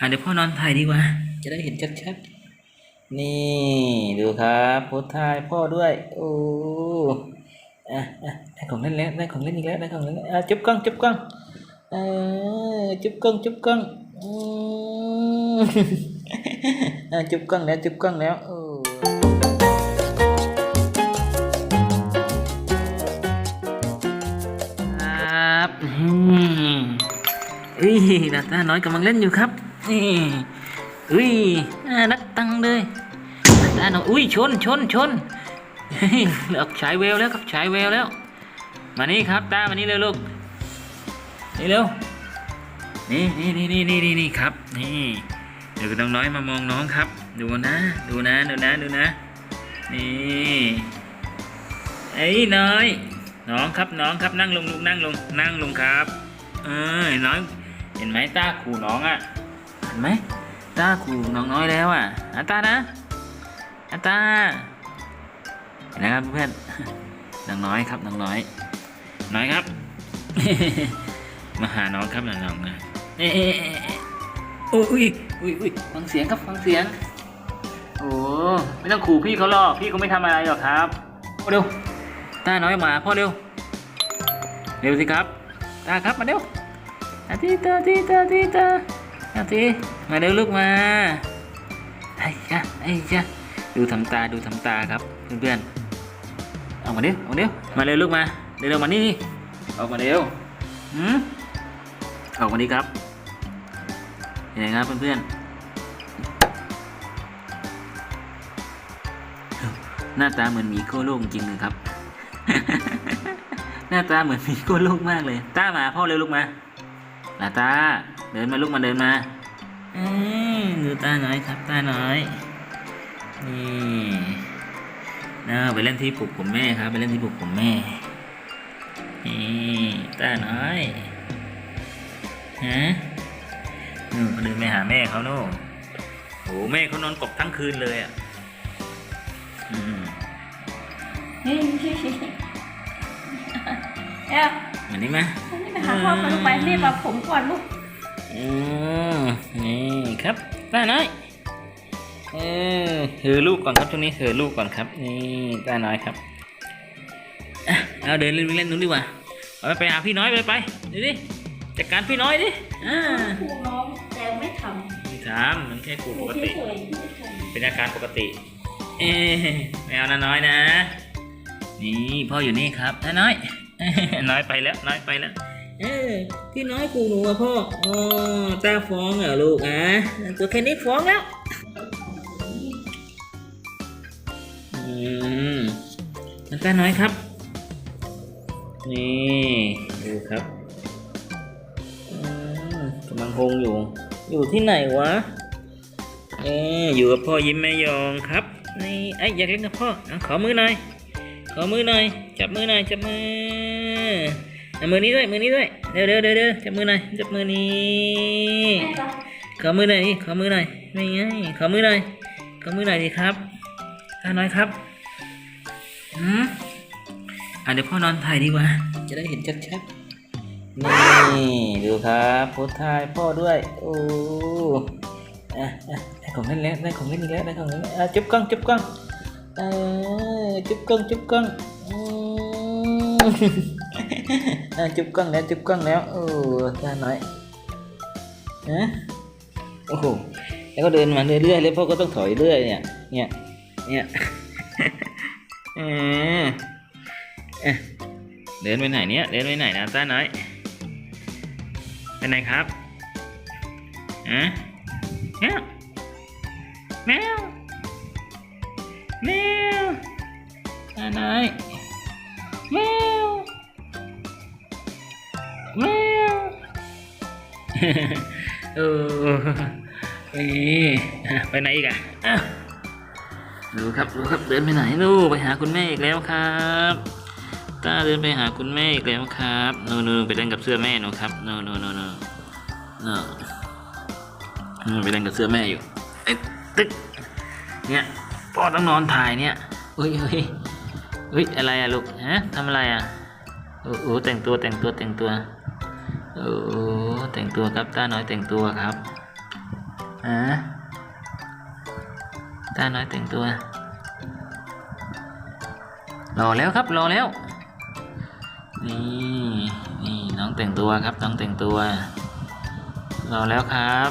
อะเดี๋ยวพ่อนอนถ่ายดีกว่า จะได้เห็นชัดๆ นี่ ดูครับโพสถ่ายพ่อด้วย โอ้อะอะได้ของเล่นแล้วได้ของเล่นอีกแล้วได้ของเล่นแล้วอะจุ๊บกล้องจุ๊บกล้องเออจุ๊บกล้องจุ๊บกล้องอืมอะจุ๊บกล้องแล้วจุ๊บกล้องแล้วโอ้ครับอืมเอ้ยดาต้าน้อยกำลังเล่นอยู่ครับ นี่อุ้ยน่ารักตังเลยดาต้าน้อยอุ้ยชนชนชนเลือกฉายแววแล้วครับฉายแววแล้ว มานี่ครับตามานี่เร็วลูกนี่เร็วนี่นี่นี่นี่นี่นี่นี่ครับ นี่เดี๋ยวน้องน้อยมามองน้องครับ ดูนะ ดูนะดูนะดูนะ นี่ไอ้น้อย น้องครับน้องครับนั่งลงลูกนั่งลงนั่งลงครับ เออน้อย เห็นไหมตาขู่น้องอะ ไหมตาขู่น้องน้อยแล้วอะอาตานะอาตาเห็นนะครับเพื่อนน้องน้อยครับน้องน้อย น้อยครับ มาหาน้องครับน้องนะเอ๊ะเอ๊ะเอ๊ะเอ๊ะโอ้ยอุ้ยอุ้ยฟังเสียงครับฟังเสียง โอ้ไม่ต้องขู่พี่เขาหรอกพี่เขาไม่ทำอะไรหรอกครับโอ้เร็วตาน้อยมาพ่อเร็วเร็วสิครับตาครับมาเร็วอาทิตาทิตาทิตา อาทิมาเร็วลูกมาไอ้จ้ะไอ้จ้ะดูทำตาดูทำตาครับเพื่อนๆเอามาเร็วเอามาเร็วมาเร็วลูกมาเร็วๆมานี่ออกมาเร็วหืมออกมาดีครับเห็นไหมครับเพื่อนๆหน้าตาเหมือนมีโก้โล่งจริงเลยครับ หน้าตาเหมือนมีโก้โล่งมากเลย ตามาพ่อเร็วลูกมาลาตา เดินมาลูกมาเดินมาเอ้ยดูตาหน่อยครับตาหน่อยนี่น่าไปเล่นที่ปลุกผมแม่ครับไปเล่นที่ปลุกผมแม่นี่ตาหน่อยฮะนู่นเดินไปหาแม่เขาโน่นโอ้แม่เขานอนกบทั้งคืนเลยอะอืมเฮ้ยเฮ้ยเฮ้ยเอ้ยเหมือนนี้ไหมนี่ไปหาพ่อมาลูกไปรีบมาผมก่อนลูก อืมนี่ครับตาน้อยเออถือลูกก่อนครับช่วงนี้ถือลูกก่อนครับ นี่ตาน้อยครับอะเอาเดินเล่นเล่นนู้นดีกว่าเอาไปหาพี่น้อยไปไปดูดิจัดการพี่น้อยดิอ่าครูน้องแต่ไม่ทไม่ทำมันแค่ขู่ำปกติเฉยๆไม่ทำเป็นอาการปกติ เอ๊ะไม่เอานะน้อยนะ นี่พ่ออยู่นี่ครับน้าน้อยน้อยไปแล้วน้อยไปแล้ว เออพี่น้อยกูหนูอะพ่ออ๋อตาฟ้องเหรอลูกอะตัวแค่นี้ฟ้องแล้วอืมน้ำตาน้อยครับ นี่ดูครับอืมกำลังพงอยู่ อยู่ที่ไหนวะเอออยู่กับพ่อยิ้มแม่ยองครับนี่ไอ้ยอยากเล่นกับพ่ออขอมือหน่อยขอมือหน่อย จับมือหน่อยจับมือ เอามือนี้ด้วยมือนี้ด้วยเร็วเร็วเร็วเร็วจับมือหน่อยจับมือนี้ขอมือหน่อยขอมือหน่อยไม่ไงขอมือหน่อยขอมือหน่อยดิครับตาน้อยครับอืมอะเดี๋ยวพ่อนอนถ่ายดีกว่า จะได้เห็นชัดๆนี่ดูครับโพสถ่ายพ่อด้วยโอ้อะอะได้ของเล่นแล้วได้ของเล่นอีกแล้วได้ของเล่นแล้วอะจุ๊บกล้องจุ๊บกล้องเออจุ๊บกล้องจุ๊บกล้องอืม จุ๊บกล้องแล้วจุ๊บกล้องแล้วโอ้ตาน้อยฮะโอ้โหแล้วก็เดินมาเรื่อยๆแล้วพ่อก็ต้องถอยเรื่อยเนี่ยเนี่ยเนี่ยเออเอ๊ะเดินไปไหนเนี่ยเดินไปไหนนะต้าน้อยไปไหนครับอะแมวแมวแมวต้าน้อยแมว เออไปไหนอีกอะดูครับดูครับเดินไปไหนลูกไปหาคุณแม่อีกแล้วครับตาเดินไปหาคุณแม่อีกแล้วครับโนโนไปเล่นกับเสื้อแม่นูครับโนโนโนโนโนอืมไปเล่นกับเสื้อแม่อยู่เอ๊ะตึ๊กเนี่ยพ่อต้องนอนถ่ายเนี่ยเฮ้ยเฮ้ยเฮ้ยอะไรอะลูกฮะทำอะไรอะโอ้โหแต่งตัวแต่งตัวแต่งตัวโอ้ แต่งตัวครับต้าน้อยแต่งตัวครับอ่าตาน้อยแต่งตัวรอแล้วครับรอแล้ว นี่นี่น้องแต่งตัวครับน้องแต่งตัวรอแล้วครับ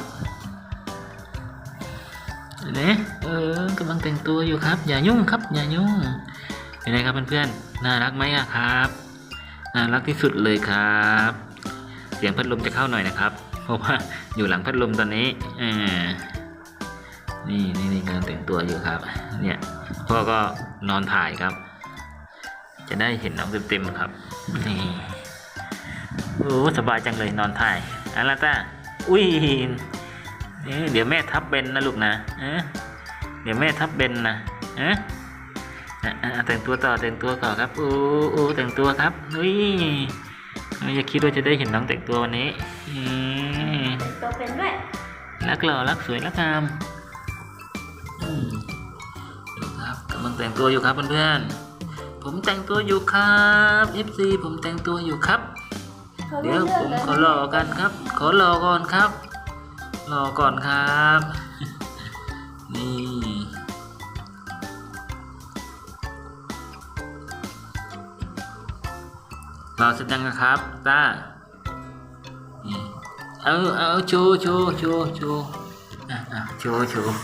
เห็นไหมเออกำลังแต่งตัวอยู่ครับ อย่ายุ่งครับ อย่ายุ่งเป็นไงครับเพื่อนๆน่ารักไหมครับ น่ารักที่สุดเลยครับ เสียงพัดลมจะเข้าหน่อยนะครับ เพราะว่าอยู่หลังพัดลมตอนนี้อนี่นี่นี่กำลังแต่งตัวอยู่ครับ เนี่ยพ่อก็นอนถ่ายครับ จะได้เห็นน้องเต็มๆครับนี่โอ้สบายจังเลยนอนถ่ายอาราต้าอุ้ยเดี๋ยวแม่ทับเบนนะลูกนะเอเดี๋ยวแม่ทับเบนนะเอะอะอะแต่งตัวต่อแต่งตัวต่อครับโอ้โอ้แต่งตัวครับอุ้ย อยากคิดว่าจะได้เห็นน้องแต่งตัววันนี้อืมเป็นตัวเป็นด้วยรักหล่อรักสวยรักงามอืมดูครับกำลังแต่งตัวอยู่ครับเพื่อนๆผมแต่งตัวอยู่ครับ FC ผมแต่งตัวอยู่ครับเขาเดี๋เลืยอวกผมเลยขอรอกันครับ ขอรอก่อนครับ รอก่อนครับ นี่ รอเสร็จยังนะครับตาเอาเอาโชว์โชว์โชว์โชว์อะอะโชว์โชว์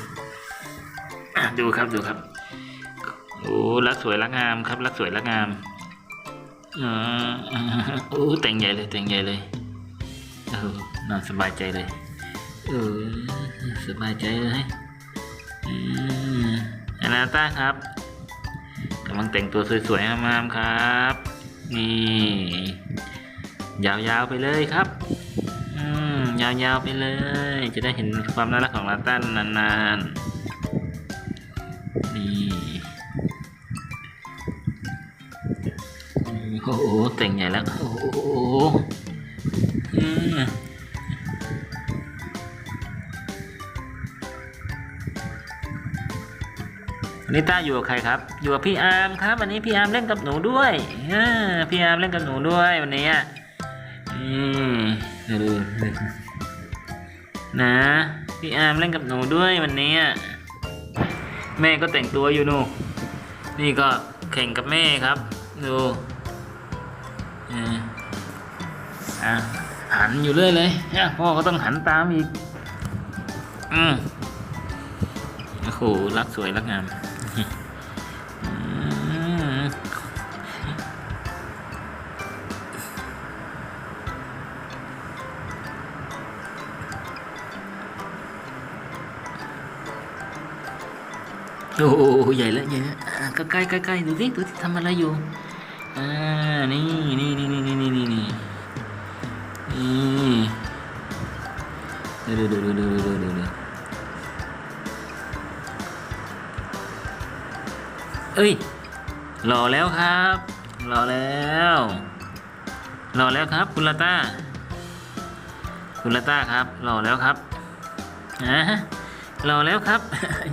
ดูครับดูครับโอ้รักสวยรักงามครับรักสวยรักงามอ๋ออ่าโอ้แต่งใหญ่เลยแต่งใหญ่เลยเออนอนสบายใจเลยเออสบายใจเลยอืมอนาต้าครับกำลังแต่งตัวสวยๆงามๆครับ นี่ยาวๆไปเลยครับอืมยาวๆไปเลย จะได้เห็นความน่ารักของลาต้านานๆ นี่ โอ้โหแต่งใหญ่แล้ว โอ้โห นนี้ต้าอยู่กับใครครับ อยู่กับพี่อาร์มครับวันนี้พี่อาร์มเล่นกับหนูด้วยอพี่อาร์มเล่นกับหนูด้วยวันนี้อืมดูนะ พี่อาร์มเล่นกับหนูด้วยวันนี้แม่ก็แต่งตัวอยู่นู่นนี่ก็แข่งกับแม่ครับ ดูอ่าหันอยู่เรื่อยเลยเนี่ยพ่อก็ต้องหันตามอีก อืมโอ้โหรักสวย รักงาม โอ้โหใหญ่แล้วใหญ่แล้วอะก็ใกล้ใกล้ใกล้ดูสิดูสิทำอะไรอยู่อ่านี่นี่นี่นี่นี่นี่นี่นี่นี่ดูดูดูดูดูดูดูดูเอ้ยรอแล้วครับรอแล้วรอแล้วครับคุณลาต้าคุณลาต้าครับรอแล้วครับอ่ารอแล้วครับ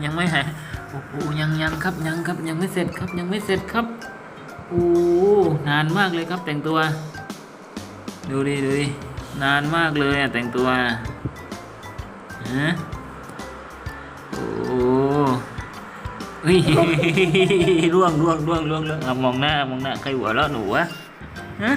ยังไม่หาย โอ้โหยังยังครับยังครับยังไม่เสร็จครับยังไม่เสร็จครับโอ้นานมากเลยครับแต่งตัว ดูดิดูดินานมากเลยอะแต่งตัวฮะโอ้เฮ้ยร่วงร่วงร่วงร่วงร่วงมองหน้ามองหน้าใครหัวเราะหนูวะฮะ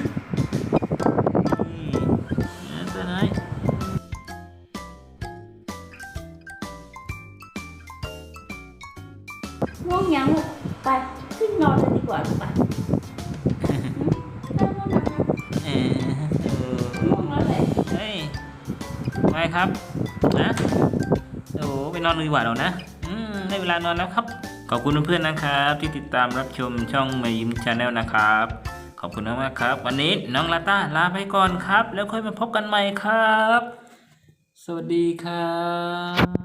ครับ นะโอ้ไปนอนดีกว่าเรานะอืมได้เวลานอนแล้วครับ ขอบคุณเพื่อนๆนะครับ ที่ติดตามรับชมช่องมายิ้มชาแนลนะครับ ขอบคุณมากๆครับ วันนี้น้องลาต้าลาไปก่อนครับ แล้วค่อยมาพบกันใหม่ครับ สวัสดีครับ